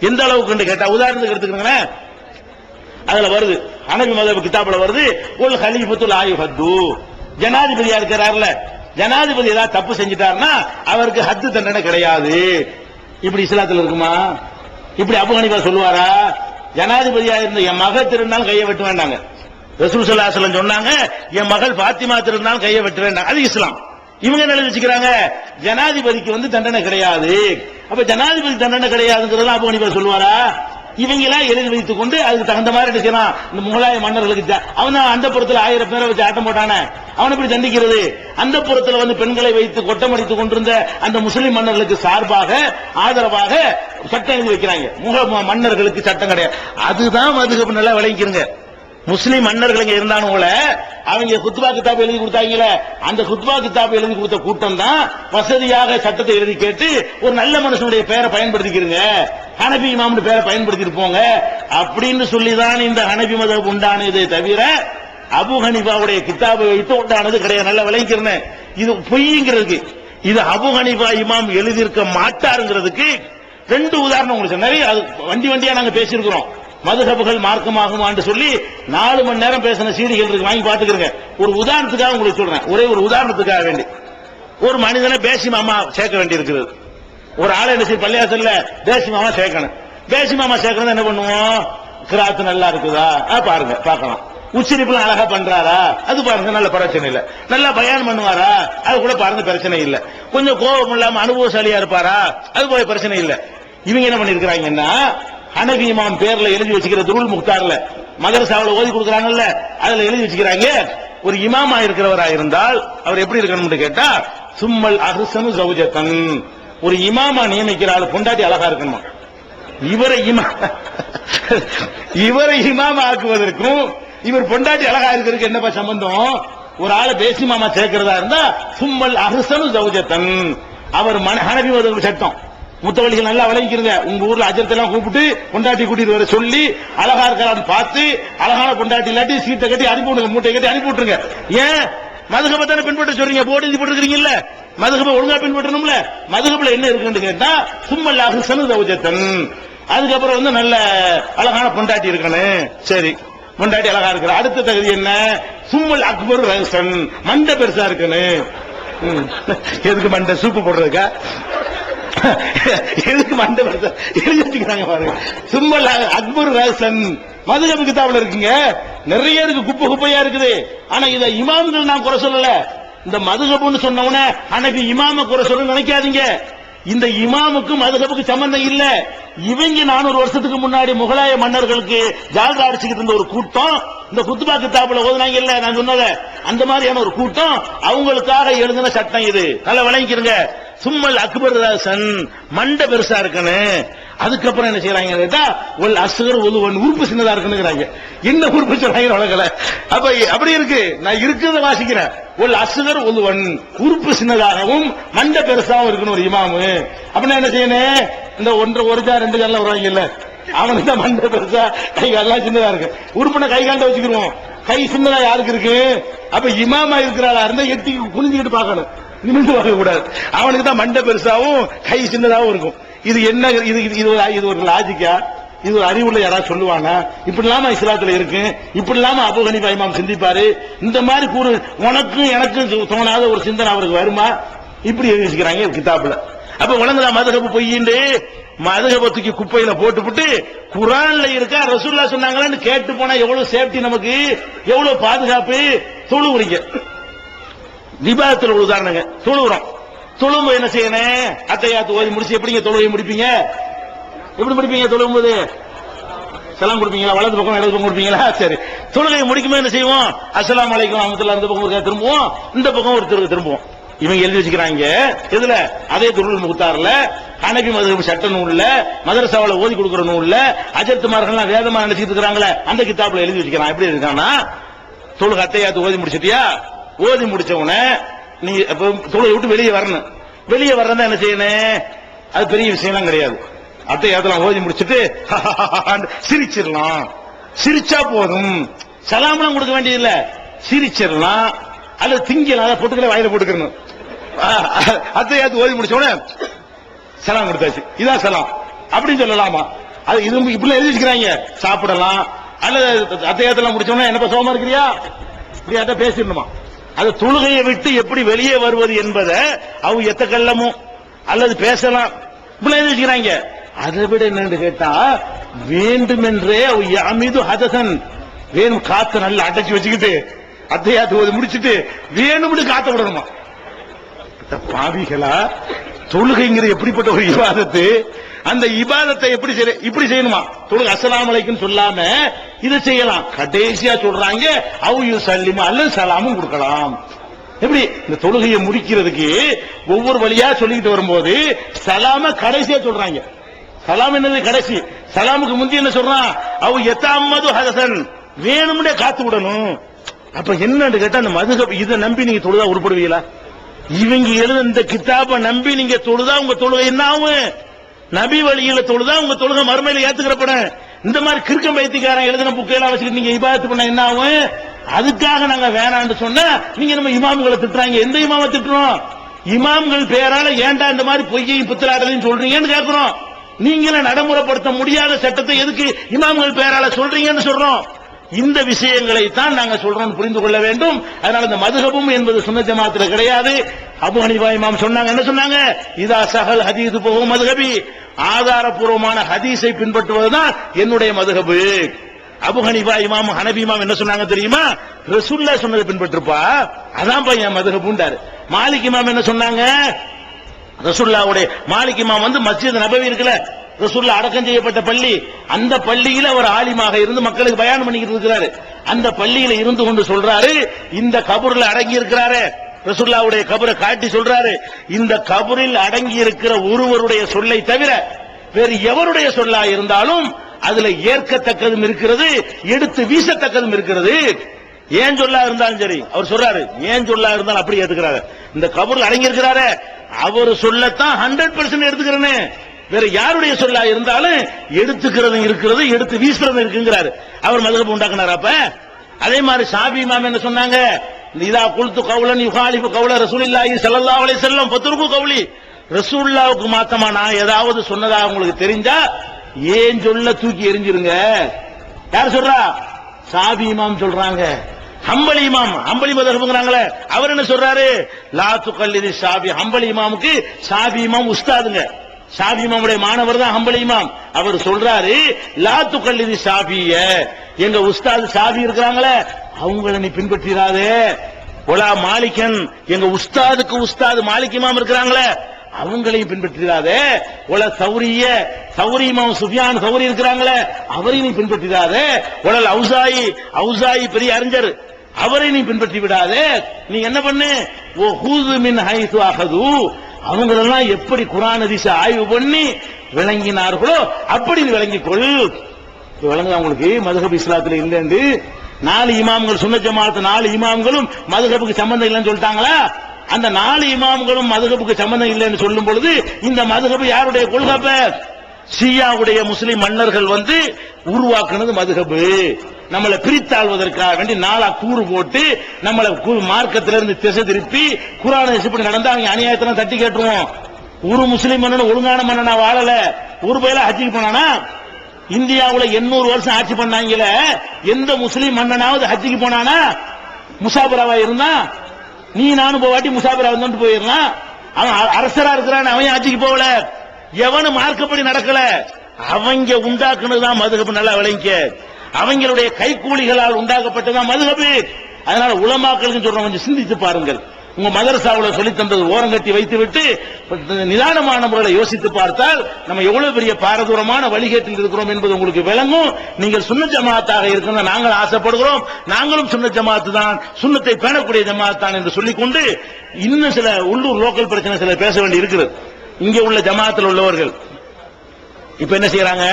எந்த அளவுக்கு கேட்டா உதாரணத்துக்கு எடுத்துக்கிறேன் அதுல வருது அனபி மதப் கிதாபுல வருது உல் ஹலீஃபத்துல் ஆயுஹத்து ஜனாதிபதியா இருக்கிறார்ல ஜனாதிபதி ஏதாவது தப்பு செஞ்சிட்டாருன்னா அவருக்கு ஹத்து தண்டனை கிடையாது. இப்படி இஸ்லாத்தில் இருக்குமா? இப்படி அபுகணிப்பா சொல்லுவாரா? ஜனாதிபதியா இருந்த என் மகள் திருநாள் கையை வெட்ட வேண்டாங்க. ரசூல் சொன்னாங்க என் மகள் பாத்திமா திருநாள் கையை வெட்ட வேண்டாம். அது இஸ்லாம். இவங்க என்ன வச்சுக்கிறாங்க? ஜனாதிபதிக்கு வந்து தண்டனை கிடையாது. அப்ப ஜனாதிபதி தண்டனை கிடையாதுங்கிறதா அபு ஹனீஃபா சொல்லுவாரா? இவங்க எல்லாம் எழுதி வைத்துக் கொண்டு அதுக்கு தகுந்த மாதிரி என்ன செய்யலாம்? இந்த முகலாய மன்னர்களுக்கு அவன் தான் அந்த புறத்துல ஆயிரம் பேரை வச்சு ஆட்டம் போட்டானே. அவனை இப்படி தண்டிக்கிறது? அந்த புறத்துல வந்து பெண்களை வைத்து கொட்டமடித்துக் கொண்டிருந்த அந்த முஸ்லிம் மன்னர்களுக்கு சார்பாக ஆதரவாக சட்டம் எழுதி வைக்கிறாங்க. முக மன்னர்களுக்கு சட்டம் கிடையாது. அதுதான் மதுகப்பு நல்லா விளங்கிக்கிறங்க முஸ்லிம் மன்னர்கள் இங்க இருந்தானுங்கள அவங்க குத்பா கித்தாப் எழுதி கொடுத்தாங்கல்ல அந்த குத்பா கித்தாப் எழுதி கொடுத்த கூட்டம் தான் வசதியாக சட்டத்தை எழுதி கேட்டு ஒரு நல்ல மனுஷனுடைய பெயரை பயன்படுத்திக்கிறங்க ஹனபி இமாம்னு பேரை பயன்படுத்திட்டு போங்க. அப்படின்னு சொல்லிதான் இந்த ஹனபி மதம் உண்டானதே தவிர அபு ஹனிபாவுடைய கித்தாபை வைத்து உண்டானது கிடையாது. நல்லா விளங்கிக்கிறேன் இது பொய்ங்கிறதுக்கு. இது அபு ஹனிபா இமாம் எழுதியிருக்க மாட்டாருங்கிறதுக்கு ரெண்டு உதாரணம் உங்களுக்கு நிறைய அது வண்டி வண்டியா நாங்க பேசியிருக்கிறோம். மதுகபுகள் மார்க்கமாகும் என்று சொல்லி நாலு மணி நேரம் பேசின சீடிகள் இருக்கு. வாங்கி பாத்துக்கிறங்க ஒரு உதாரணத்துக்காக உங்களுக்கு சொல்றேன். ஒரே ஒரு உதாரணத்துக்காக வேண்டி. ஒரு மனிதனை பேசி மாமா சேர்க்க வேண்டி இருக்குது ஒரு ஆளை என்ன செய்ய பள்ளியாசல்ல தேசி மாமா சேர்க்கணும். தேசி மாமா சேர்க்கணும் என்ன பண்ணுவோம்? கிராத்து நல்லா இருக்குதா? பாருங்க பார்க்கலாம். உச்சரிப்புலாம் அழகா பண்றாரா? அது பாருங்க நல்ல பிரச்சனை இல்ல. நல்லா பயான் பண்ணுவாரா? அது கூட பாருங்க பிரச்சனை இல்ல. கொஞ்சம் கோபம் இல்லாம அனுபவசாலியா இருப்பாரா? அது போய் பிரச்சனை இல்ல. இவங்க என்ன பண்ணிருக்கிறாங்கன்னா ஹனபி இமாம் பேர்ல எழுதி வச்சுக்கிற துருள் முக்தார்ல மதரசாவில் ஓதி கொடுக்கறாங்கல்ல அதுல எழுதி வச்சுக்கிறாங்க ஒரு இமாமா இருக்கிறவரா இருந்தால் அவர் எப்படி இருக்கணும்னு கேட்டா சும்மல் அஹ்சனு சௌஜத்தன் ஒரு இமாமா நியமிக்கிற ஆள் பொண்டாட்டி அழகா இருக்கணுமா? இவரை இமா இவரை இமாமா ஆக்குவதற்கும் இவர் பொண்டாட்டி அழகா இருக்கிறதுக்கு என்னப்பா சம்பந்தம்? ஒரு ஆளை பேசி மாமா சேர்க்கிறதா இருந்தா சும்மல் அஹ்சனு சௌஜத்தன் அவர் மன ஹனபி சட்டம். முத்தவழிகள் நல்லா விளங்கிக்கிறங்க உங்க ஊர்ல அஜரத்தெல்லாம் கூப்பிட்டு பொண்டாட்டி கூட்டிட்டு வர சொல்லி அழகா இருக்கிறான்னு பார்த்து அழகான பொண்டாட்டி இல்லாட்டி சீட்டை கட்டி அனுப்பி விடுங்க மூட்டை கட்டி அனுப்பி விட்டுருங்க. ஏன்? மதுகபை தானே பின்பற்ற சொல்றீங்க? போர்டு எழுதி போட்டுருக்கீங்கல்ல மதுகபை ஒழுங்கா பின்பற்றணும்ல? மதுகபுல என்ன இருக்குன்னு கேட்டா சும்மல் சனுதௌஜத்தன். அதுக்கப்புறம் வந்து நல்ல அழகான பொண்டாட்டி இருக்கணும். சரி பொண்டாட்டி அழகா இருக்கிற அடுத்த தகுதி என்ன? சும்மல் அக்பர் ரஹசன். மண்டை பெருசா இருக்கணும். ம். எதுக்கு மண்டை? சூப்பு போடுறதுக்கா? எதுக்கு மண்டை எழுதி வச்சுக்கிறாங்க பாருங்க. சும்மல் அக்பர் ராசன் மதுகபு கிதாபில் இருக்குங்க. நிறைய இருக்கு குப்பை குப்பையா இருக்குது. ஆனா இதை இமாம்கள் நான் குறை சொல்லல. இந்த மதுகபுன்னு சொன்னவன அன்னைக்கு இமாம குறை சொல்ல நினைக்காதீங்க. இந்த இமாமுக்கும் மதுகபுக்கு சம்பந்தம் இல்ல. இவங்க நானூறு வருஷத்துக்கு முன்னாடி முகலாய மன்னர்களுக்கு ஜால்ரா அடிச்சுக்கிட்டு இருந்த ஒரு கூட்டம் இந்த குத்துபா கித்தாப்புல ஓதுனாங்க இல்ல நான் சொன்னத. அந்த மாதிரியான ஒரு கூட்டம் அவங்களுக்காக எழுதின சட்டம் இது. நல்லா விளங்கிக்கிறங்க சும்மல் அக்பர் ராசன் மண்டை பெருசா இருக்கணும் அதுக்கப்புறம் என்ன செய்யறாங்க கேட்டா ஒரு அசுகர் ஒழுவன் உறுப்பு சின்னதா இருக்குங்கிறாங்க என்ன உறுப்பு சொல்றாங்க உலகல அப்ப அப்படி இருக்கு. நான் இருக்கிறத வாசிக்கிறேன். ஒரு அசுகர் ஒழுவன் உறுப்பு சின்னதாகவும் மண்டை பெருசாகவும் இருக்கணும் ஒரு இமாமு. அப்படின்னா என்ன செய்யணும் இந்த ஒன்றரை ஒரு ஜா ரெண்டு ஜான்ல வருவாங்க இல்ல அவனுக்கு தான் மண்டை பெருசா கை எல்லாம் சின்னதா இருக்கு. உறுப்பினை கை காண்ட வச்சுக்கிருவோம். கை சின்னதா யாருக்கு இருக்கு? அப்ப இமாமா இருக்கிறாளா இருந்தா எட்டி குனிஞ்சுக்கிட்டு பார்க்கணும். நிமிந்து பார்க்கக்கூடாது அவனுக்கு தான் மண்டை பெருசாகவும் கை சின்னதாகவும் இருக்கும். இது என்ன இது இது- இது ஒரு இது ஒரு லாஜிக்கா இது ஒரு அறிவுள்ள யாராவது சொல்லுவானா? இப்படி இல்லாம இஸ்லாத்துல இருக்கு. இப்படி இல்லாம அபு ஹனீஃபா இமாம் சிந்திப்பாரு. இந்த மாதிரி கூறு உனக்கும் எனக்கும் தோணாத ஒரு சிந்தனை அவருக்கு வருமா? இப்படி யோசிக்கிறாங்க கிதாபுல. அப்ப உலகலாம் மதுகப்பு பொய்யிண்டு மதுகபத்துக்கு குப்பையில போட்டுப்புட்டு குரான்ல இருக்கா ரசூல்லா சொன்னாங்களான்னு கேட்டு போனா எவ்வளவு சேஃப்டி நமக்கு? எவ்வளவு பாதுகாப்பு? தொழுவுறீங்க. விவாதத்தில் ஒரு உதாரணங்க. தொழுகிறோம் தொழும்போது என்ன செய்யணும்? அத்தையாத்து ஓதி முடிச்சு எப்படிங்க தொழுகை முடிப்பீங்க? எப்படி முடிப்பீங்க தொழுகும் போது செலாம் கொடுப்பீங்களா? வலது பக்கம் இடது பக்கம் கொடுப்பீங்களா? சரி. தொழுகை முடிக்கும்போது என்ன செய்வோம்? அஸ்ஸலாமு அலைக்கும் அமத்துல அந்த பக்கம் ஒருக்கா திரும்புவோம். இந்த பக்கம் ஒரு திரு திரும்புவோம். இவங்க எழுதி வச்சுக்கிறாங்க. எதுல? அதே துருள் முத்தார்ல ஹனபி மதுரம் சட்ட நூல்ல மதரசாவுல ஓதி கொடுக்கிற நூல்ல அஜர்த்துமார்கள்லாம் வேதமா நினைச்சிட்டு இருக்கிறாங்களே அந்த கிதாப்ல எழுதி வச்சுக்கிறான். எப்படி இருக்கான்னா தொழுக அத்தையாத்து ஓதி முடிச்சிட்டியா? ஓதி முடிச்ச உடனே நீ அப்ப தொழுகை விட்டு வெளியே வரணும். வெளியே வர்றதா என்ன செய்யணும்? அது பெரிய விஷயம்லாம் கிடையாது. அத்தையாத்தெல்லாம் ஓதி முடிச்சிட்டு சிரிச்சிடலாம். சிரிச்சா போதும். சலாமெல்லாம் கொடுக்க வேண்டியதில்ல. சிரிச்சிடலாம். அல்லது திங்கலாம் அதை பொட்டுக்களை வாயில போட்டுக்கணும். அத்தையாத்து ஓதி முடிச்ச உடனே சலாம் கொடுத்தாச்சு. இதான் சலாம். அப்படின்னு சொல்லலாமா? அது இது இப்படி எழுதி வச்சுக்கிறாங்க. சாப்பிடலாம். அல்லது அத்தியாயத்தெல்லாம் முடிச்சோம்னா என்னப்பா சோமா இருக்கிறியா? இப்படியாட்ட பேசிடணுமா? அது தொழுகையை விட்டு எப்படி வெளியே வருவது என்பதை அவங்க எத்த கல்லமோ அல்லது பேசலாம். இப்படி வச்சுக்கிறாங்க அதை விட என்னன்னு கேட்டா வேண்டுமென்றே அவ அமீது ஹதசன் வேணும் காத்த நல்லா அடைச்சு வச்சுக்கிட்டு அத்தையாத்து முடிச்சுட்டு முடிச்சிட்டு வேணும்னு காத்த விடணுமா? பாவிகளா தொழுகைங்கிற எப்படிப்பட்ட ஒரு விவாதத்து அந்த இபாதத்தை எப்படி செய்ய இப்படி செய்யணுமா? தொழுகை அஸ்ஸலாமு அலைக்கும் சொல்லாம இதை செய்யலாம். கடைசியா சொல்றாங்க அவு சல்லிமா அல்லது சலாமும் கொடுக்கலாம். எப்படி? இந்த தொழுகையை முடிக்கிறதுக்கு ஒவ்வொரு வழியா சொல்லிக்கிட்டு வரும்போது சலாம கடைசியா சொல்றாங்க. சலாம் என்னது கடைசி? சலாமுக்கு முந்தி என்ன சொல்றான்? அவ எத்தாமது ஹசன் வேணும்னே காத்து விடணும். அப்ப என்னன்னு கேட்டா அந்த மதுகப் இதை நம்பி நீங்க தொழுதா உருப்படுவீங்களா? இவங்க எழுத இந்த கித்தாப நம்பி நீங்க தொழுதா உங்க தொழுகை என்ன ஆகும்? நபி வழியில தொழுதா உங்க தொழுக மறுமையில ஏத்துக்கிறப்பட இந்த மாதிரி கிறுக்கம் பைத்திக்காரன் எழுதின புக்கையெல்லாம் வச்சுட்டு நீங்க இபாதத்து பண்ண என்ன ஆகும்? அதுக்காக நாங்க வேணான்னு சொன்னா நீங்க நம்ம இமாம்களை திட்டுறாங்க. எந்த இமாம திட்டுறோம்? இமாம்கள் பேரால ஏன்டா இந்த மாதிரி பொய்யையும் புத்திராடலையும் சொல்றீங்கன்னு கேட்கிறோம் நீங்களே நடைமுறைப்படுத்த முடியாத சட்டத்தை எதுக்கு இமாம்கள் பேரால சொல்றீங்கன்னு சொல்றோம். இந்த விஷயங்களை தான் நாங்க சொல்றோம் புரிந்து கொள்ள வேண்டும். அதனால இந்த மதுகபும் என்பது சுன்ன ஜமாத்துல கிடையாது. அபு ஹனிபா இமாம் சொன்னாங்க. என்ன சொன்னாங்க? இதா சஹல் ஹதீது போகும் மதுகபி ஆதாரபூர்வமான ஹதீஸை பின்பற்றுவதுதான் என்னுடைய மதுகபு அபுஹனிபா இமாம் ஹனபி இமாம் என்ன சொன்னாங்க தெரியுமா? ரசுல்லா சொன்னதை பின்பற்றுப்பா. அதான் என் மதுகபுண்டாரு மாலிக் இமாம் என்ன சொன்னாங்க? ரசுல்லாவுடைய மாலிக் இமாம் வந்து மஸ்ஜித் நபவி இருக்குல்ல ரசூல்லா அடக்கம் செய்யப்பட்ட பள்ளி அந்த பள்ளியில அவர் ஆலிமாக இருந்து மக்களுக்கு பயணம் பண்ணிக்கிட்டு இருக்கிறாரு. அந்த பள்ளியில இருந்து கொண்டு சொல்றாரு இந்த கபூர்ல அடங்கி இருக்கிறாரு ரசுல்லாவுடைய கபரை காட்டி சொல்றாரு இந்த கபரில் அடங்கி இருக்கிற ஒருவருடைய சொல்லை தவிர வேறு எவருடைய சொல்லா இருந்தாலும் அதுல ஏற்கத்தக்கதும் இருக்கிறது எடுத்து வீசத்தக்கதும் இருக்கிறது. ஏன் சொல்லா இருந்தாலும் சரி அவர் சொல்றாரு ஏன் சொல்லா இருந்தாலும் அப்படி ஏத்துக்கிறாரு. இந்த கபூர்ல அடங்கி இருக்கிறாரு அவர் சொல்லத்தான் ஹண்ட்ரட் பெர்சன்ட் எடுத்துக்கிறேன்னு வேற யாருடைய சொல்லா இருந்தாலும் எடுத்துக்கிறது இருக்கிறது எடுத்து வீசுறது இருக்குங்கிறாரு. அவர் மதுரப்பு உண்டாக்குனார் அப்ப? அதே மாதிரி சாபி மாம் என்ன சொன்னாங்க? இதா குல்து கவுலன் யுகாலிபு கவுல ரசூலில்லாஹி சல்லா அலை செல்லம் பத்துருக்கு கவுலி ரசூல்லாவுக்கு மாத்தமா நான் ஏதாவது சொன்னதா உங்களுக்கு தெரிஞ்சா ஏன் சொல்ல தூக்கி எரிஞ்சிருங்க யார் சொல்றா? சாபி இமாம் சொல்றாங்க. ஹம்பலி இமாம் ஹம்பலி மதர்புங்கிறாங்களே அவர் என்ன சொல்றாரு? லாத்து கல்லிதி சாபி ஹம்பலி இமாமுக்கு சாபி இமாம் உஸ்தாதுங்க. சாபி இமாமுடைய மாணவர் தான் ஹம்பலி இமாம். அவர் சொல்றாரு லாத்து கல்லிதி சாபிய எங்க உஸ்தாது சாபி இருக்கிறாங்களே அவங்கள நீ பின்பற்றிடாதே ஒலா மாலிகன் எங்க உஸ்தாதுக்கு உஸ்தாது மாலிக் இருக்கிறாங்களே அவங்களையும் பின்பற்றிடாதே ஒல சௌரிய சௌரியமாவும் சுஃபியான் சௌரி இருக்கிறாங்களே அவரையும் நீ பின்பற்றிடாதே ஒலல் அவுசாயி அவுசாயி பெரிய அறிஞர் அவரை நீ பின்பற்றி விடாதே நீ என்ன பண்ணு? ஓ ஹூது மின் ஹைசு அகது அவங்களெல்லாம் எப்படி குரான் அதிச ஆய்வு பண்ணி விளங்கினார்களோ அப்படி நீ விளங்கிக் கொள் விளங்க அவங்களுக்கு மதுகபி இஸ்லாத்துல இல்லைன்னு நாலு இமாம்கள் சுன்ன ஜமாத்து நாலு இமாம்களும் மதுகபுக்கு சம்பந்தம் இல்லைன்னு சொல்லிட்டாங்களா? அந்த நாலு இமாம்களும் மதுகபுக்கு சம்பந்தம் இல்லைன்னு சொல்லும் பொழுது இந்த மதுகபு யாருடைய கொள்கப்ப? ஷியாவுடைய முஸ்லிம் மன்னர்கள் வந்து உருவாக்குனது மதுகபு. நம்மளை பிரித்தாழ்வதற்காக வேண்டி நாளா கூறு போட்டு நம்மளை மார்க்கத்திலிருந்து திசை திருப்பி குரானை இப்படி நடந்தா அவங்க அநியாயத்தெல்லாம் தட்டி கேட்டுருவோம். ஒரு முஸ்லீம் மன்னன் ஒழுங்கான மன்னனா வாழல. ஒரு பயில ஹஜ்ஜிக்கு போனானா? இந்தியாவில் எண்ணூறு வருஷம் ஆட்சி பண்ணாங்கல எந்த முஸ்லீம் மன்னனாவது ஹஜ்ஜிக்கு போனானா முசாபராவா இருந்தா? நீ நானும் போவாட்டி முசாபரா வந்து போயிடலாம். அவன் அ- அரசரா இருக்கிறான் அவன் ஹஜ்ஜிக்கு போகல? எவனும் மார்க்கப்படி நடக்கல. அவங்க உண்டாக்குனதுதான் மதுகப்பு நல்லா விளைங்க அவங்களுடைய கைக்கூலிகளால் உண்டாக்கப்பட்டதான் மதுகப்பு அதனால உலமாக்களுக்கு சொல்றோம் கொஞ்சம் சிந்தித்து பாருங்கள். உங்க மதரசாவில் சொல்லி தந்தது ஓரங்கட்டி வைத்து விட்டு நிதானமான முறையில் யோசித்து பார்த்தால் நம்ம எவ்வளவு பெரிய பாரதூரமான வழிகேட்டில் இருக்கிறோம் என்பது உங்களுக்கு விளங்கும். நீங்கள் சுன்ன ஜமாத்தாக இருக்கிற நாங்கள் ஆசைப்படுகிறோம். நாங்களும் சுன்ன ஜமாத்து தான் சுண்ணத்தை பேணக்கூடிய ஜமாத் தான் என்று சொல்லிக்கொண்டு இன்னும் சில உள்ளூர் லோக்கல் பிரச்சனை சில பேச வேண்டி இருக்கிறது இங்கே உள்ள ஜமாத்தில் உள்ளவர்கள். இப்ப என்ன செய்யறாங்க?